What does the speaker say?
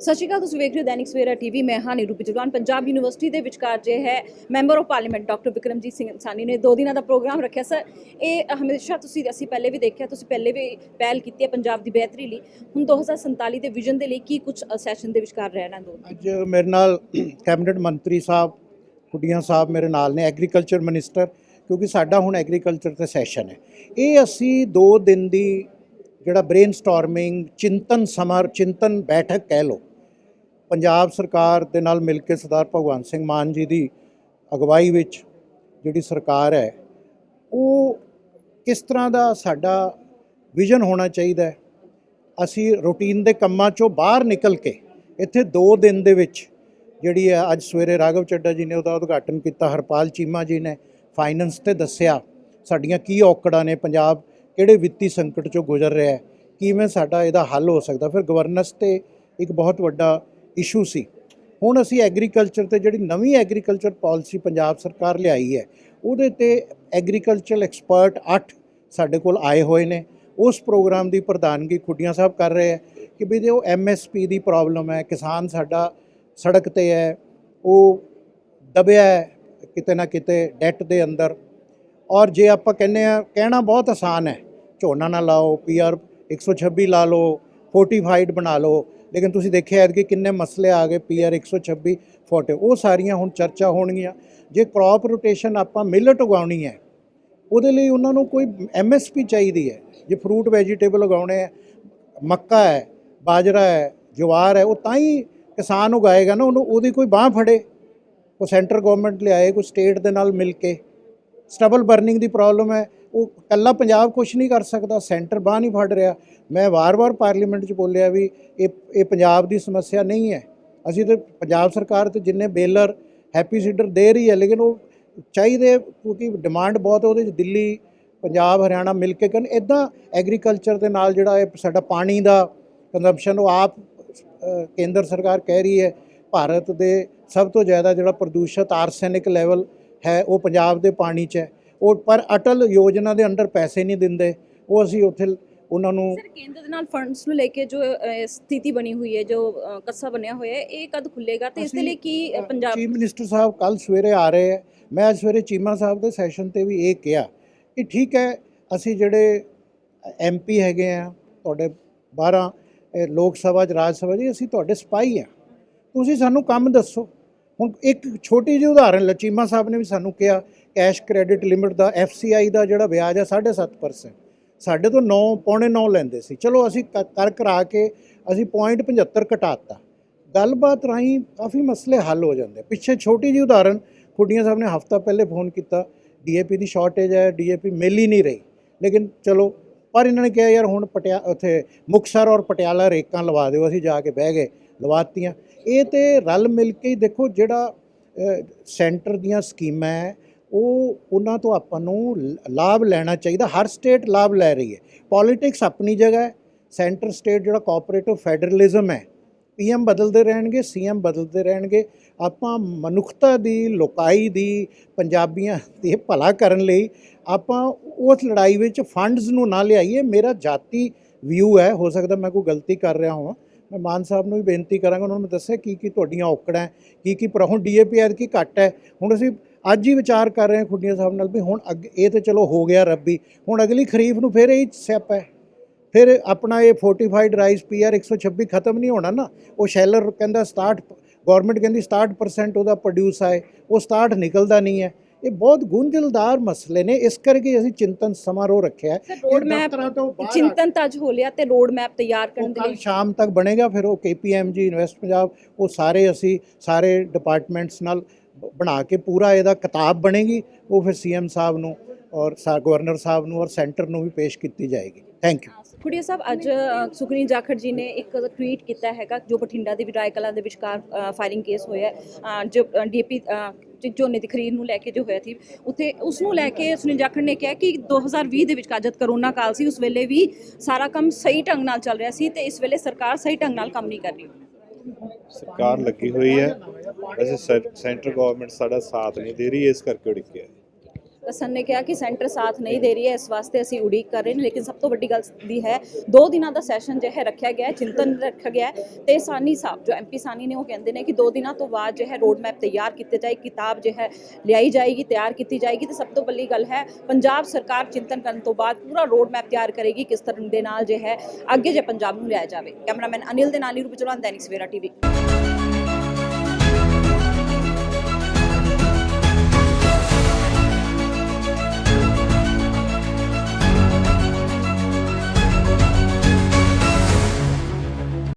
ਸਤਿ ਸ਼੍ਰੀ ਅਕਾਲ, ਤੁਸੀਂ ਵੇਖ ਰਹੇ ਹੋ ਦੈਨਿਕ ਸਵੇਰਾ ਟੀਵੀ। ਮੈਂ ਹਾਂ ਨੀਰੂ ਪਿਜਵਾਨ ਪੰਜਾਬ ਯੂਨੀਵਰਸਿਟੀ ਦੇ ਵਿਚਕਾਰ ਜੇ ਹੈ member of parliament doctor Vikramjit Singh Sahney ਨੇ ਦੋ ਦਿਨਾਂ ਦਾ ਪ੍ਰੋਗਰਾਮ ਰੱਖਿਆ। ਸਰ, ਇਹ ਹਮੇਸ਼ਾ ਤੁਸੀਂ, ਅਸੀਂ ਪਹਿਲੇ ਵੀ ਦੇਖਿਆ, ਤੁਸੀਂ ਪਹਿਲੇ ਵੀ ਪਹਿਲ ਕੀਤੀ ਹੈ ਪੰਜਾਬ ਦੀ ਬਿਹਤਰੀ ਲਈ। ਹੁਣ 2047 ਦੇ ਵਿਜ਼ਨ ਦੇ ਲਈ ਕੀ ਕੁਝ ਸੈਸ਼ਨ ਦੇ ਵਿਚਕਾਰ ਰਹਿਣਾ ਦੋ ਅੱਜ ਮੇਰੇ ਨਾਲ ਕੈਬਨਿਟ ਮੰਤਰੀ ਸਾਹਿਬ ਕੁੱਡੀਆਂ ਸਾਹਿਬ ਮੇਰੇ ਨਾਲ ਨੇ, ਐਗਰੀਕਲਚਰ ਮਿਨਿਸਟਰ, ਕਿਉਂਕਿ ਸਾਡਾ ਹੁਣ ਐਗਰੀਕਲਚਰ ਤੇ ਸੈਸ਼ਨ ਹੈ। ਇਹ ਅਸੀਂ 2 ਦਿਨ ਦੀ ਜਿਹੜਾ ਬ੍ਰੇਨਸਟਾਰਮਿੰਗ ਚਿੰਤਨ ਸਮਰ, ਚਿੰਤਨ ਬੈਠਕ ਕਹਿ ਲਓ ਪੰਜਾਬ ਸਰਕਾਰ ਦੇ ਨਾਲ ਮਿਲ ਕੇ ਸਰਦਾਰ ਭਗਵੰਤ ਸਿੰਘ ਮਾਨ ਜੀ ਦੀ ਅਗਵਾਈ ਵਿੱਚ ਜਿਹੜੀ ਸਰਕਾਰ ਹੈ, ਉਹ ਕਿਸ ਤਰ੍ਹਾਂ ਦਾ ਸਾਡਾ ਵਿਜ਼ਨ ਹੋਣਾ ਚਾਹੀਦਾ ਅਸੀਂ ਰੂਟੀਨ ਦੇ ਕੰਮਾਂ ਚੋਂ ਬਾਹਰ ਨਿਕਲ ਕੇ ਇੱਥੇ 2 ਦਿਨ ਦੇ ਵਿੱਚ ਜਿਹੜੀ ਹੈ, ਅੱਜ ਸਵੇਰੇ ਰਾਘਵ ਚੱਡਾ ਜੀ ਨੇ ਉਹਦਾ ਉਦਘਾਟਨ ਕੀਤਾ, ਹਰਪਾਲ ਚੀਮਾ ਜੀ ਨੇ ਫਾਈਨੈਂਸ ਤੇ ਦੱਸਿਆ, ਸਾਡੀਆਂ ਕੀ ਔਕੜਾਂ ਨੇ, ਪੰਜਾਬ ਕਿਹੜੇ ਵਿੱਤੀ ਸੰਕਟ ਚੋਂ ਗੁਜ਼ਰ ਰਿਹਾ ਹੈ? ਕਿਵੇਂ ਸਾਡਾ ਇਹਦਾ ਹੱਲ ਹੋ ਸਕਦਾ? ਫਿਰ ਗਵਰਨੈਂਸ ਤੇ ਇੱਕ ਬਹੁਤ ਵੱਡਾ ਇਸ਼ੂ ਸੀ। ਹੁਣ ਅਸੀਂ ਐਗਰੀਕਲਚਰ ਤੇ ਜਿਹੜੀ ਨਵੀਂ ਐਗਰੀਕਲਚਰ ਪਾਲਿਸੀ ਪੰਜਾਬ ਸਰਕਾਰ ਲਿਆਈ ਹੈ, ਉਹਦੇ ਤੇ ਐਗਰੀਕਲਚਰ ਐਕਸਪਰਟ 8 ਸਾਡੇ ਕੋਲ ਆਏ ਹੋਏ ਨੇ। ਉਸ ਪ੍ਰੋਗਰਾਮ ਦੀ ਪ੍ਰਧਾਨਗੀ ਖੁੱਡੀਆਂ ਸਾਹਿਬ ਕਰ ਰਹੇ ਹੈ ਕਿ ਵੀ ਜੇ ਜੋ ਐਮਐਸਪੀ ਦੀ ਪ੍ਰੋਬਲਮ ਹੈ, ਕਿਸਾਨ ਸਾਡਾ ਸੜਕ ਤੇ ਹੈ, ਉਹ ਦਬਿਆ ਹੈ ਕਿਤੇ ਨਾ ਕਿਤੇ ਡੈਟ ਦੇ ਅੰਦਰ। ਔਰ ਜੇ ਆਪਾਂ ਕਹਿੰਦੇ ਆ ਕਹਿਣਾ ਬਹੁਤ ਆਸਾਨ ਹੈ, ਝੋਨਾ ਨਾ ਲਾਓ ਪੀਆਰ 126 ਲਾ ਲਓ ਫੋਰਟੀਫਾਈਡ ਬਣਾ ਲਓ ਲੇਕਿਨ ਤੁਸੀਂ ਦੇਖਿਆ ਐਤਕੀ ਕਿੰਨੇ ਮਸਲੇ ਆ ਗਏ ਪੀਆਰ 126 ਫੋਰਟੇ ਉਹ ਸਾਰੀਆਂ ਹੁਣ ਚਰਚਾ ਹੋਣਗੀਆਂ। ਜੇ ਕ੍ਰੌਪ ਰੋਟੇਸ਼ਨ ਆਪਾਂ ਮਿਲਟ ਉਗਾਉਣੀ ਹੈ, ਉਹਦੇ ਲਈ ਉਹਨਾਂ ਨੂੰ ਕੋਈ ਐਮਐਸਪੀ ਚਾਹੀਦੀ ਹੈ। ਜੇ ਫਰੂਟ ਵੈਜੀਟੇਬਲ ਉਗਾਉਣੇ ਹੈ, ਮੱਕਾ ਹੈ, ਬਾਜਰਾ ਹੈ, ਜਵਾਰ ਹੈ, ਉਹ ਤਾਂ ਹੀ ਕਿਸਾਨ ਉਗਾਏਗਾ ਨਾ, ਉਹਨੂੰ, ਉਹਦੀ ਕੋਈ ਬਾਹ ਫੜੇ। ਉਹ ਸੈਂਟਰ ਗਵਰਨਮੈਂਟ ਲਿਆਏ, ਕੋਈ ਸਟੇਟ ਦੇ ਨਾਲ ਮਿਲ ਕੇ। ਸਟਬਲ ਬਰਨਿੰਗ ਦੀ ਪ੍ਰੋਬਲਮ ਹੈ ਉਹ ਕੱਲਾ ਪੰਜਾਬ ਕੁਝ ਨਹੀਂ ਕਰ ਸਕਦਾ, ਸੈਂਟਰ ਬਾਹ ਨਹੀਂ ਫੜ ਰਿਹਾ। ਮੈਂ ਵਾਰ-ਵਾਰ ਪਾਰਲੀਮੈਂਟ 'ਚ ਬੋਲਿਆ ਵੀ ਇਹ ਇਹ ਪੰਜਾਬ ਦੀ ਸਮੱਸਿਆ ਨਹੀਂ ਹੈ। ਅਸੀਂ ਤੇ ਪੰਜਾਬ ਸਰਕਾਰ ਤੇ ਜਿੰਨੇ ਬੇਲਰ, ਹੈਪੀ ਸੀਡਰ ਦੇ ਰਹੀ ਹੈ, ਲੇਕਿਨ ਉਹ ਚਾਹੀਦੇ ਕਿਉਂਕਿ ਡਿਮਾਂਡ ਬਹੁਤ ਹੈ, ਉਹਦੇ 'ਚ ਦਿੱਲੀ, ਪੰਜਾਬ, ਹਰਿਆਣਾ ਮਿਲ ਕੇ ਕਰਨ। ਇਦਾਂ ਐਗਰੀਕਲਚਰ ਦੇ ਨਾਲ ਜਿਹੜਾ ਇਹ ਸਾਡਾ ਪਾਣੀ ਦਾ ਕੰਜ਼ੰਪਸ਼ਨ ਉਹ ਆਪ ਕੇਂਦਰ ਸਰਕਾਰ ਕਹਿ ਰਹੀ ਹੈ, ਭਾਰਤ ਦੇ ਸਭ ਤੋਂ ਜ਼ਿਆਦਾ ਜਿਹੜਾ ਪ੍ਰਦੂਸ਼ਿਤ ਆਰਸੈਨਿਕ ਲੈਵਲ ਹੈ, ਉਹ ਪੰਜਾਬ ਦੇ ਪਾਣੀ 'ਚ ਹੈ। ਉਹ ਪਰ ਅਟਲ ਯੋਜਨਾ ਦੇ ਅੰਡਰ ਪੈਸੇ ਨਹੀਂ ਦਿੰਦੇ ਉਹ ਅਸੀਂ ਉੱਥੇ ਉਹਨਾਂ ਨੂੰ ਸਰ ਕੇਂਦਰ ਦੇ ਨਾਲ ਫੰਡਸ ਨੂੰ ਲੈ ਕੇ ਜੋ ਸਥਿਤੀ ਬਣੀ ਹੋਈ ਹੈ ਜੋ ਕੱਸਾ ਬਣਿਆ ਹੋਇਆ ਹੈ ਇਹ ਕਦ ਖੁੱਲੇਗਾ ਤੇ ਇਸ ਦੇ ਲਈ ਕੀ ਪੰਜਾਬ ਚੀਫ ਮਿਨਿਸਟਰ ਸਾਹਿਬ ਕੱਲ ਸਵੇਰੇ ਆ ਰਹੇ ਹੈ। ਮੈਂ ਅੱਜ ਸਵੇਰੇ ਚੀਮਾ ਸਾਹਿਬ ਦੇ ਸੈਸ਼ਨ ਤੇ ਵੀ ਇਹ ਕਿਹਾ। ਕਿ ਠੀਕ ਹੈ ਅਸੀਂ ਜਿਹੜੇ ਐਮਪੀ ਹੈਗੇ ਆ ਤੁਹਾਡੇ 12 ਇਹ ਲੋਕ ਸਭਾ ਚ ਰਾਜ ਸਭਾ ਜੀ ਅਸੀਂ ਤੁਹਾਡੇ ਸਿਪਾਹੀ ਆ। ਤੁਸੀਂ ਸਾਨੂੰ ਕੰਮ ਦੱਸੋ। ਹੁਣ ਇੱਕ ਛੋਟੀ ਜਿਹੀ ਉਦਾਹਰਨ ਲਚੀਮਾ ਸਾਹਿਬ ਨੇ ਵੀ ਸਾਨੂੰ ਕਿਹਾ ਕੈਸ਼ ਕ੍ਰੈਡਿਟ ਲਿਮਿਟ ਦਾ ਐਫਸੀਆਈ ਦਾ ਜਿਹੜਾ ਵਿਆਜ ਹੈ 7.5% ਸਾਡੇ ਤੋਂ 9 ਪੌਣੇ 9 ਲੈਂਦੇ ਸੀ। ਚਲੋ ਅਸੀਂ ਕ- ਕਰ ਕਰਾ ਕੇ ਅਸੀਂ 0.75 ਘਟਾਤਾ। ਗੱਲਬਾਤ ਰਾਹੀਂ ਕਾਫੀ ਮਸਲੇ ਹੱਲ ਹੋ ਜਾਂਦੇ। ਪਿੱਛੇ ਛੋਟੀ ਜਿਹੀ ਉਦਾਹਰਨ, ਖੁੱਡੀਆਂ ਸਾਹਿਬ ਨੇ ਹਫਤਾ ਪਹਿਲੇ ਫੋਨ ਕੀਤਾ। ਡੀਏਪੀ ਦੀ ਸ਼ਾਰਟੇਜ ਹੈ ਡੀਏਪੀ ਮਿਲ ਹੀ ਨਹੀਂ ਰਹੀ। ਲੇਕਿਨ ਚਲੋ, ਪਰ ਇਹਨਾਂ ਨੇ ਕਿਹਾ, ਯਾਰ ਹੁਣ ਪਟਿਆ, ਉੱਥੇ ਮੁਕਸਰ ਔਰ ਪਟਿਆਲਾ ਰੇਕਾਂ ਲਵਾ ਦਿਓ, ਅਸੀਂ ਜਾ ਕੇ ਬਹਿ ਗਏ, ਲਵਾਤੀਆਂ। ਇਹ ਤੇ ਰਲ ਮਿਲ ਕੇ ਹੀ ਦੇਖੋ ਜਿਹੜਾ ਸੈਂਟਰ ਦੀਆਂ ਸਕੀਮਾਂ ਹੈ ਉਹ ਉਹਨਾਂ ਤੋਂ ਆਪਾਂ ਨੂੰ ਲ- ਲਾਭ ਲੈਣਾ ਚਾਹੀਦਾ। ਹਰ ਸਟੇਟ ਲਾਭ ਲੈ ਰਹੀ ਹੈ। ਪੋਲਿਟਿਕਸ ਆਪਣੀ ਜਗ੍ਹਾ ਹੈ। ਸੈਂਟਰ ਸਟੇਟ ਜਿਹੜਾ ਕੋਆਪਰੇਟਿਵ ਫੈਡਰਲਿਜ਼ਮ ਹੈ। ਪੀਐਮ ਬਦਲਦੇ ਰਹਿਣਗੇ ਸੀਐਮ ਬਦਲਦੇ ਰਹਿਣਗੇ। ਆਪਾਂ ਮਨੁੱਖਤਾ ਦੀ, ਲੋਕਾਈ ਦੀ, ਪੰਜਾਬੀਆਂ ਦੀ ਭਲਾ ਕਰਨ ਲਈ ਆਪਾਂ ਉਸ ਲੜਾਈ ਵਿੱਚ ਫੰਡਸ ਨੂੰ ਨਾ ਲਿਆਈਏ। ਮੇਰਾ ਜਾਤੀ ਵਿਊ ਹੈ। ਹੋ ਸਕਦਾ ਮੈਂ ਕੋਈ ਗਲਤੀ ਕਰ ਰਿਹਾ ਹਾਂ ਮੈਂ ਮਾਨ ਸਾਹਿਬ ਨੂੰ ਵੀ ਬੇਨਤੀ ਕਰਾਂਗਾ। ਉਹਨਾਂ ਨੂੰ ਦੱਸਿਆ ਕੀ ਕੀ ਤੁਹਾਡੀਆਂ ਔਕੜਾਂ ਕੀ ਕੀ ਪਰ ਹੁਣ ਡੀਏਪੀ ਐਦ ਕੀ ਘੱਟ ਹੈ। ਹੁਣ ਅਸੀਂ ਅੱਜ ਹੀ ਵਿਚਾਰ ਕਰ ਰਹੇ ਹਾਂ ਖੁੱਡੀਆਂ ਸਾਹਿਬ ਨਾਲ ਵੀ ਹੁਣ ਅੱਗੇ ਇਹ ਤੇ ਚਲੋ ਹੋ ਗਿਆ ਰੱਬੀ। ਹੁਣ ਅਗਲੀ ਖਰੀਫ ਨੂੰ ਫਿਰ ਇਹ ਸਿਆਪਾ ਹੈ। ਫਿਰ ਆਪਣਾ ਇਹ ਫੋਰਟੀਫਾਈਡ ਰਾਈਸ ਪੀਆਰ 126 ਖਤਮ ਨਹੀਂ ਹੋਣਾ ਨਾ। ਉਹ ਸ਼ੈਲਰ ਕਹਿੰਦਾ 67 ਗਵਰਨਮੈਂਟ ਕਹਿੰਦੀ 67% ਉਹਦਾ ਪ੍ਰੋਡਿਊਸ ਆਏ। ਉਹ 67 ਨਿਕਲਦਾ ਨਹੀਂ ਹੈ। ਇਹ ਬਹੁਤ ਗੁੰਝਲਦਾਰ ਮਸਲੇ ਨੇ। ਇਸ ਕਰਕੇ ਅਸੀਂ ਚਿੰਤਨ ਸਮਾਰੋਹ ਰੱਖਿਆ ਹੈ ਰੋਡ ਮੈਪ ਦਫ਼ਤਰਾਂ ਤੋਂ ਚਿੰਤਨ ਤੱਜ ਹੋ ਲਿਆ ਤੇ ਰੋਡ ਮੈਪ ਤਿਆਰ ਕਰਨ ਦੇ ਕੱਲ ਲਈ। ਸ਼ਾਮ ਤੱਕ ਬਣੇਗਾ। ਫਿਰ ਉਹ ਕੇਪੀਐਮਜੀ ਇਨਵੈਸਟ ਪੰਜਾਬ ਉਹ ਸਾਰੇ ਅਸੀਂ ਸਾਰੇ ਡਿਪਾਰਟਮੈਂਟਸ ਨਾਲ ਬਣਾ ਕੇ ਪੂਰਾ ਇਹਦਾ ਕਿਤਾਬ ਬਣੇਗੀ ਉਹ ਫਿਰ ਸੀਐਮ ਸਾਹਿਬ ਨੂੰ ਔਰ ਸਾ ਗਵਰਨਰ ਸਾਹਿਬ ਨੂੰ ਔਰ ਸੈਂਟਰ ਨੂੰ ਵੀ ਪੇਸ਼ ਕੀਤੀ ਜਾਏਗੀ। ਥੈਂਕ ਯੂ ਖੁੜੀਆ ਸਾਹਿਬ ਅੱਜ ਅ, ਸੁਖਨੀ ਜਾਖੜ ਜੀ ਨੇ ਇੱਕ ਟਵੀਟ ਕੀਤਾ ਹੈਗਾ ਜੋ ਬਠਿੰਡਾ ਦੇ ਵਿਰਾਇ ਕਲਾਂ ਦੇ ਵਿਚਕਾਰ ਫਾਇਰਿੰਗ ਕੇਸ ਹੋਇਆ ਹੈ, ਅ, ਜੋ ਡੀਪੀ ਝੋਨੇ ਦੀ ਖਰੀਦ ਨੂੰ ਲੈ ਕੇ ਜੋ ਹੋਇਆ ਸੀ ਉੱਥੇ ਉਸ ਨੂੰ ਲੈ ਕੇ ਸੁਨੀਲ ਜਾਖੜ ਨੇ ਕਿਹਾ ਕਿ 2020 ਦੇ ਵਿੱਚ ਜਦ ਕਰੋਨਾ ਕਾਲ ਸੀ ਉਸ ਵੇਲੇ ਵੀ ਸਾਰਾ ਕੰਮ ਸਹੀ ਢੰਗ ਨਾਲ ਚੱਲ ਰਿਹਾ ਸੀ ਤੇ ਇਸ ਵੇਲੇ ਸਰਕਾਰ ਸਹੀ ਢੰਗ ਨਾਲ ਕੰਮ ਨਹੀਂ ਕਰ ਰਹੀ। ਸਰਕਾਰ ਲੱਗੀ ਹੋਈ ਹੈ। ਵੈਸੇ ਸੈ- ਸੈਂਟਰ ਗਵਰਨਮੈਂਟ ਸਾਡਾ ਸਾਥ ਨਹੀਂ ਦੇ ਰਹੀ, ਇਸ ਕਰਕੇ ਉੜਿੱਕਿਆ ਸਨ ਨੇ ਕਿਹਾ ਕਿ ਸੈਂਟਰ ਸਾਥ ਨਹੀਂ ਦੇ ਰਹੀ ਹੈ, ਇਸ ਵਾਸਤੇ ਅਸੀਂ ਉਡੀਕ ਕਰ ਰਹੇ ਨੇ, ਲੇਕਿਨ ਸਭ ਤੋਂ ਵੱਡੀ ਗੱਲ ਦੀ ਹੈ, ਦੋ ਦਿਨਾਂ ਦਾ ਸੈਸ਼ਨ ਜੋ ਰੱਖਿਆ ਗਿਆ ਹੈ, ਚਿੰਤਨ ਰੱਖਿਆ ਗਿਆ ਹੈ ਤੇ ਸਾਨੀ ਸਾਹਿਬ, ਜੋ ਐਮਪੀ ਸਾਨੀ ਨੇ ਉਹ ਕਹਿੰਦੇ ਨੇ ਕਿ ਦੋ ਦਿਨਾਂ ਤੋਂ ਬਾਅਦ ਜਿਹੜਾ ਹੈ ਰੋਡ ਮੈਪ ਤਿਆਰ ਕੀਤੇ ਜਾਏ, ਕਿਤਾਬ ਜੋ ਹੈ ਲਿਆਈ ਜਾਏਗੀ, ਤਿਆਰ ਕੀਤੀ ਜਾਏਗੀ ਤੇ ਸਭ ਤੋਂ ਵੱਡੀ ਗੱਲ ਹੈ ਪੰਜਾਬ ਸਰਕਾਰ ਚਿੰਤਨ ਕਰਨ ਤੋਂ ਬਾਅਦ ਪੂਰਾ ਰੋਡ ਮੈਪ ਤਿਆਰ ਕਰੇਗੀ ਕਿਸ ਤਰ੍ਹਾਂ ਦੇ ਨਾਲ ਜੋ ਹੈ ਅੱਗੇ ਜੇ ਪੰਜਾਬ ਨੂੰ ਲਿਆਇਆ ਜਾਵੇ। ਕੈਮਰਾਮੈਨ ਅਨਿਲ ਦੇ ਨਾਲ ਨੀਰੂ ਬਚਲਵਾਨ ਦੈਨਿਕ ਸਵੇਰਾ ਟੀਵੀ।